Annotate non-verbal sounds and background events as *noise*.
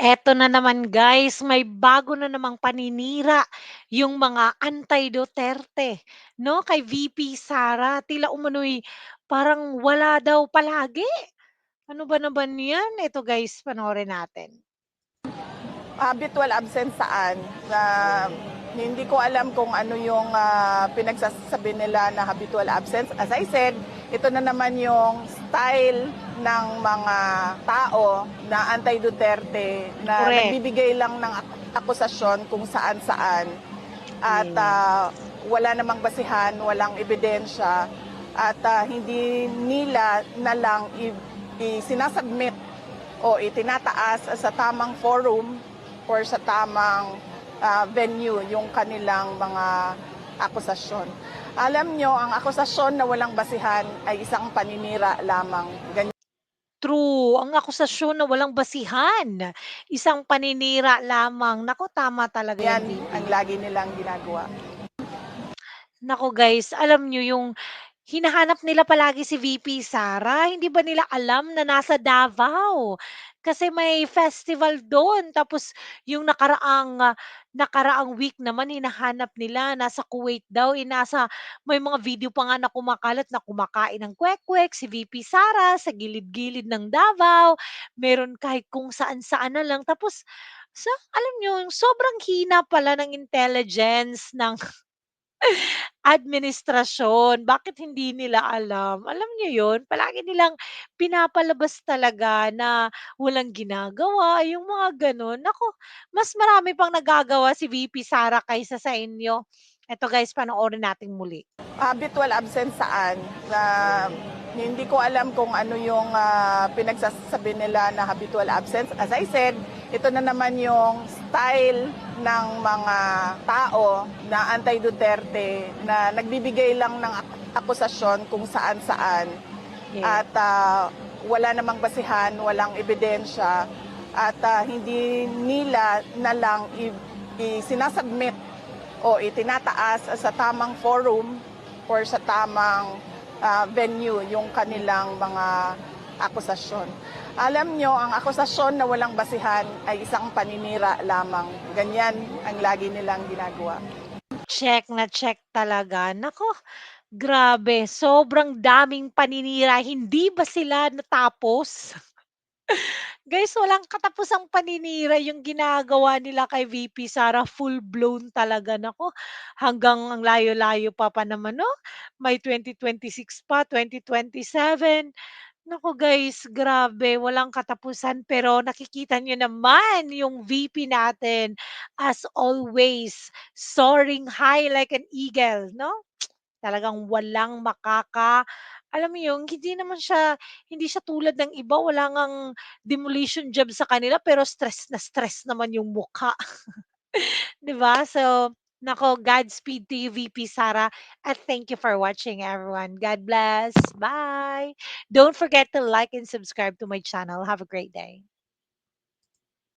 Eto na naman guys, may bago na namang paninira yung mga anti-Duterte 'no, kay VP Sara. Tila umano'y parang wala daw palagi. Ano ba naman 'yan? Eto guys, panoorin natin. Habitual absent saan? Na hindi ko alam kung ano yung ah, pinagsasabi nila na habitual absence. As I said, ito na naman yung style ng mga tao na anti-Duterte na Correct. nagbibigay lang ng ak- akusasyon kung saan-saan at ah, wala namang basihan, walang ebidensya at ah, hindi nila na lang i- i- sinasubmit o itinataas sa tamang forum or sa tamang ah, venue yung kanilang mga akusasyon. Alam nyo, ang akusasyon na walang basihan ay isang paninira lamang. Ganyan True, ang akusasyon na walang basihan, isang paninira lamang. Naku, tama talaga 'yan, VP. ang lagi nilang ginagawa. Naku guys, alam niyo yung hinahanap nila palagi si VP Sara, hindi ba nila alam na nasa Davao? Kasi may festival do'n tapos yung nakaraang, ah, nakaraang week naman hinahanap nila nasa Kuwait daw, eh, nasa may mga video pa nga na kumakalat na kumakain ng kwek-kwek si VP Sara sa gilid-gilid ng Davao, meron kahit kung saan-saan na lang. Tapos sa alam niyo yung sobrang hina pala ng intelligence ng Administrasyon, bakit hindi nila alam? Alam niyo 'yun, palagi nilang pinapalabas talaga na walang ginagawa, yung mga gano'n. Naku, mas marami pang nagagawa si VP Sara kaysa sa inyo. Eto guys, panoorin natin muli. Habitual absent saan? Na hindi ko alam kung ano yung ah, pinagsasabi nila na habitual absence. As I said, ito na naman yung style ng mga tao na anti-Duterte na nagbibigay lang ng ak- akusasyon kung saan-saan Yes. at ah, wala namang basihan, walang ebidensya at ah, hindi nila na lang sinasubmit o itinataas sa tamang forum or sa tamang ah, venue yung kanilang mga akusasyon. Alam nyo, ang akusasyon na walang basihan ay isang paninira lamang. Ganyan ang lagi nilang ginagawa. Check na check talaga. Naku, grabe sobrang daming paninira, hindi ba sila natapos? *laughs* Guys, walang katapusang paninira yung ginagawa nila kay VP Sara, full-blown talaga. Naku, hanggang ang layo-layo pa pa naman 'no, may 2026 pa, 2027. Naku guys, grabe walang katapusan pero nakikita niyo naman yung VP natin as always, soaring high like an eagle 'no? Talagang walang makaka alam mo yung hindi naman siya hindi siya tulad ng iba, wala ngang demolition job sa kanila pero stress na stress naman yung mukha, *laughs* 'di ba? So, naku, Godspeed to you VP Sara at thank you for watching everyone. God bless. Bye. Don't forget to like and subscribe to my channel. Have a great day.